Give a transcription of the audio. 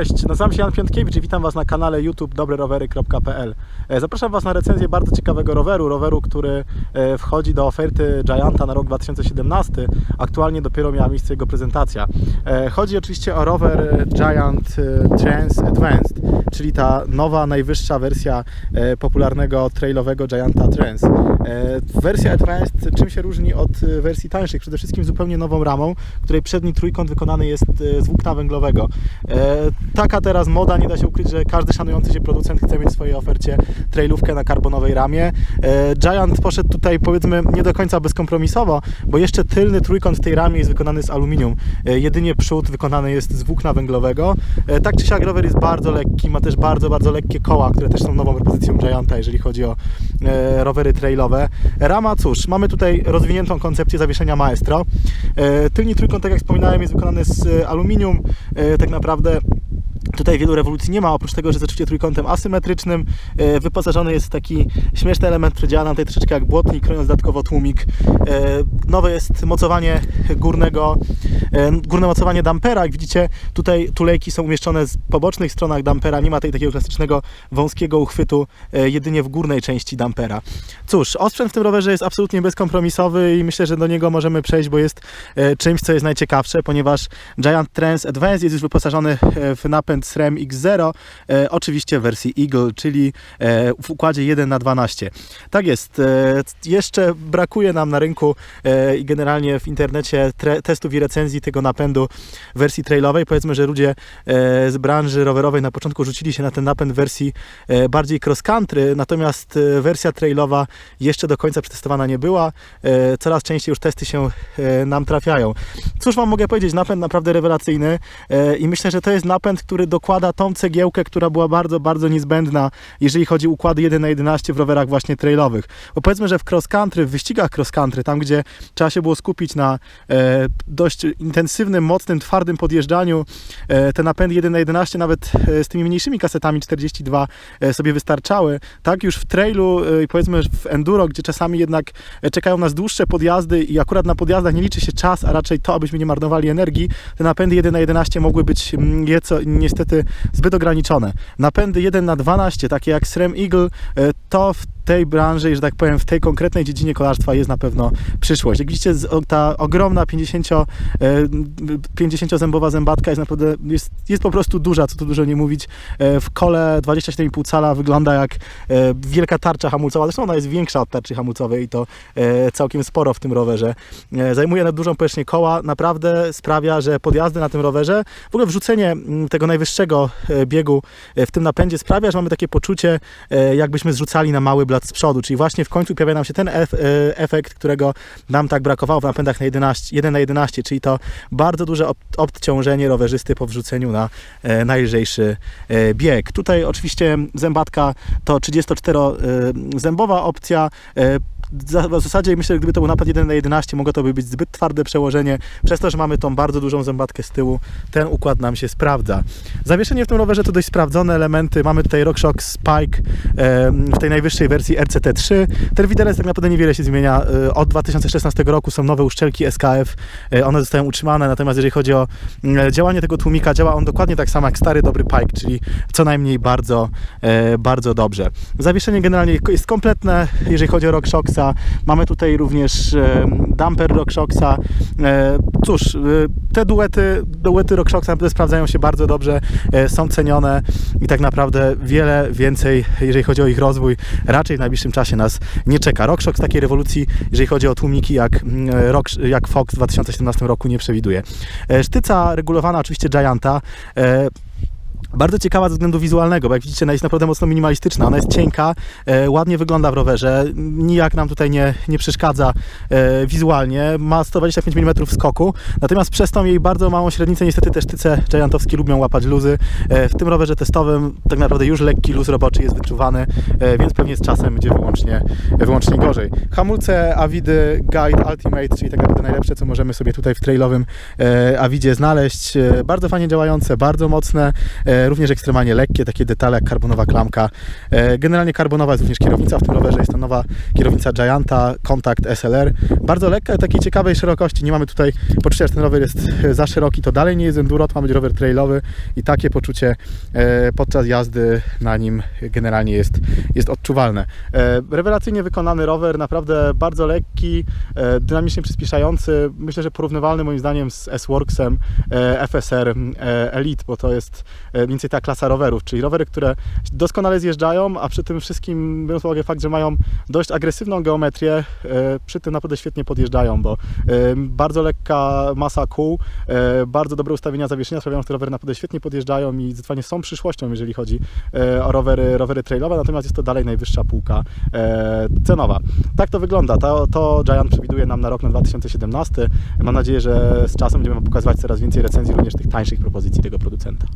Cześć, nazywam się Jan Piątkiewicz i witam Was na kanale YouTube dobrerowery.pl. E, Zapraszam Was na recenzję bardzo ciekawego roweru, roweru, który e, wchodzi do oferty Gianta na rok 2017. Aktualnie dopiero miała miejsce jego prezentacja. E, Chodzi oczywiście o rower Giant Trans Advanced, czyli ta nowa, najwyższa wersja e, popularnego trailowego Gianta Trans. E, Wersja Advanced czym się różni od e, wersji tańszych? Przede wszystkim zupełnie nową ramą, której przedni trójkąt wykonany jest z włókna węglowego. Taka teraz moda, nie da się ukryć, że każdy szanujący się producent chce mieć w swojej ofercie trailówkę na karbonowej ramie. Giant poszedł tutaj powiedzmy nie do końca bezkompromisowo, bo jeszcze tylny trójkąt tej ramie jest wykonany z aluminium. Jedynie przód wykonany jest z włókna węglowego. Tak czy siak rower jest bardzo lekki, ma też bardzo, bardzo lekkie koła, które też są nową propozycją Gianta, jeżeli chodzi o e, rowery trailowe. Rama, cóż, mamy tutaj rozwiniętą koncepcję zawieszenia Maestro. E, trójkąt, tak jak wspominałem, jest wykonany z e, aluminium. E, Tak naprawdę Tutaj wielu rewolucji nie ma, oprócz tego, że oczywiście trójkątem asymetrycznym. E, Wyposażony jest w taki śmieszny element, nam tutaj troszeczkę jak błotnik, kreując dodatkowo tłumik. E, Nowe jest mocowanie górnego, e, górne mocowanie dampera. Jak widzicie, tutaj tulejki są umieszczone z pobocznych stronach dampera. Nie ma tej takiego klasycznego wąskiego uchwytu, jedynie w górnej części dampera. Cóż, osprzęt w tym rowerze jest absolutnie bezkompromisowy i myślę, że do niego możemy przejść, bo jest czymś, co jest najciekawsze, ponieważ Giant Trans Advance jest już wyposażony w napęd SRAM X0, e, oczywiście w wersji Eagle, czyli e, w układzie 1 na 12 Tak jest. E, jeszcze brakuje nam na rynku e, i generalnie w internecie tre, testów i recenzji tego napędu w wersji trailowej. Powiedzmy, że ludzie e, z branży rowerowej na początku rzucili się na ten napęd w wersji e, bardziej cross country, natomiast wersja trailowa jeszcze do końca przetestowana nie była. Coraz częściej już testy się nam trafiają. Cóż Wam mogę powiedzieć, napęd naprawdę rewelacyjny i myślę, że to jest napęd, który dokłada tą cegiełkę, która była bardzo, bardzo niezbędna, jeżeli chodzi o układy 1 na 11 w rowerach właśnie trailowych. Bo powiedzmy, że w cross country, w wyścigach cross country, tam gdzie trzeba się było skupić na e, dość intensywnym, mocnym, twardym podjeżdżaniu, e, te napędy 1 na 11 nawet e, z tymi mniejszymi kasetami 42 e, sobie wystarczały. Tak już w trailu e, i powiedzmy w enduro, gdzie czasami jednak e, czekają nas dłuższe podjazdy i akurat na podjazdach nie liczy się czas, a raczej to, abyśmy nie marnowali energii, te napędy 1 na 11 mogły być mm, nieco niestety zbyt ograniczone. Napędy 1 na 12, takie jak SRAM Eagle, e, to w tej branży, że tak powiem, w tej konkretnej dziedzinie kolarstwa jest na pewno przyszłość. Jak widzicie, ta ogromna 50, e, 50-zębowa zębatka jest naprawdę, jest, jest po prostu duża, co tu dużo nie mówić. E, W kole 27,5 cala wygląda jak e, wielka tarcza hamulcowa, zresztą ona jest większa od tarczy hamulcowej i to e, całkiem sporo w tym rowerze. E, Zajmuje na dużą powierzchnię koła, naprawdę sprawia, że podjazdy na tym rowerze, w ogóle wrzucenie mm, tego najwyższego e, biegu e, w tym napędzie sprawia, że mamy takie poczucie, e, jakbyśmy zrzucali na mały z przodu, czyli właśnie w końcu pojawia nam się ten ef- e, efekt, którego nam tak brakowało w napędach na 11, 1 na 11, czyli to bardzo duże ob- odciążenie rowerzysty po wrzuceniu na e, najlżejszy e, bieg. Tutaj oczywiście zębatka to 34-zębowa opcja. e, W zasadzie myślę, że gdyby to był napęd 1 na 11, mogło to by być zbyt twarde przełożenie. Przez to, że mamy tą bardzo dużą zębatkę z tyłu, ten układ nam się sprawdza. Zawieszenie w tym rowerze to dość sprawdzone elementy. Mamy tutaj RockShox Spike e, w tej najwyższej wersji RCT3. Ten widelec tak naprawdę niewiele się zmienia. E, Od 2016 roku są nowe uszczelki SKF. E, One zostają utrzymane, natomiast jeżeli chodzi o mm, działanie tego tłumika, działa on dokładnie tak samo jak stary dobry Pike, czyli co najmniej bardzo, e, bardzo dobrze. Zawieszenie generalnie jest kompletne, jeżeli chodzi o RockShoxa. Mamy tutaj również e, damper RockShoxa. E, Cóż, e, te duety, duety RockShoxa naprawdę sprawdzają się bardzo dobrze, są cenione i tak naprawdę wiele więcej, jeżeli chodzi o ich rozwój, raczej w najbliższym czasie nas nie czeka. RockShox takiej rewolucji, jeżeli chodzi o tłumiki, jak, mm, Rock, jak Fox w 2017 roku nie przewiduje. Sztyca regulowana oczywiście Gianta. Bardzo ciekawa ze względu wizualnego, bo jak widzicie, ona jest naprawdę mocno minimalistyczna. Ona jest cienka, e, ładnie wygląda w rowerze, nijak nam tutaj nie, nie przeszkadza e, wizualnie. Ma 125 mm skoku, natomiast przez tą jej bardzo małą średnicę niestety te sztyce giantowskie lubią łapać luzy. E, w tym rowerze testowym tak naprawdę już lekki luz roboczy jest wyczuwany, e, więc pewnie z czasem będzie wyłącznie, wyłącznie gorzej. Hamulce Avidy Guide Ultimate, czyli tak naprawdę najlepsze, co możemy sobie tutaj w trailowym e, Avidzie znaleźć. E, bardzo fajnie działające, bardzo mocne. E, również ekstremalnie lekkie, takie detale jak karbonowa klamka. E, Generalnie karbonowa jest również kierownica w tym rowerze, jest to nowa kierownica Gianta Contact SLR. Bardzo lekka, takiej ciekawej szerokości. Nie mamy tutaj poczucia, że ten rower jest e, za szeroki, to dalej nie jest enduro, to ma być rower trailowy i takie poczucie e, podczas jazdy na nim generalnie jest, jest odczuwalne. E, Rewelacyjnie wykonany rower, naprawdę bardzo lekki, e, dynamicznie przyspieszający. Myślę, że porównywalny moim zdaniem z S-Worksem e, FSR e, Elite, bo to jest e, mniej więcej ta klasa rowerów, czyli rowery, które doskonale zjeżdżają, a przy tym wszystkim, biorąc pod uwagę fakt, że mają dość agresywną geometrię, e, przy tym naprawdę świetnie podjeżdżają, bo e, bardzo lekka masa kół, e, bardzo dobre ustawienia zawieszenia sprawiają, że te rowery naprawdę świetnie podjeżdżają i zdecydowanie są przyszłością, jeżeli chodzi o rowery, rowery trailowe, natomiast jest to dalej najwyższa półka cenowa. Tak to wygląda. To, to Giant przewiduje nam na rok na 2017. Mam nadzieję, że z czasem będziemy pokazywać coraz więcej recenzji również tych tańszych propozycji tego producenta.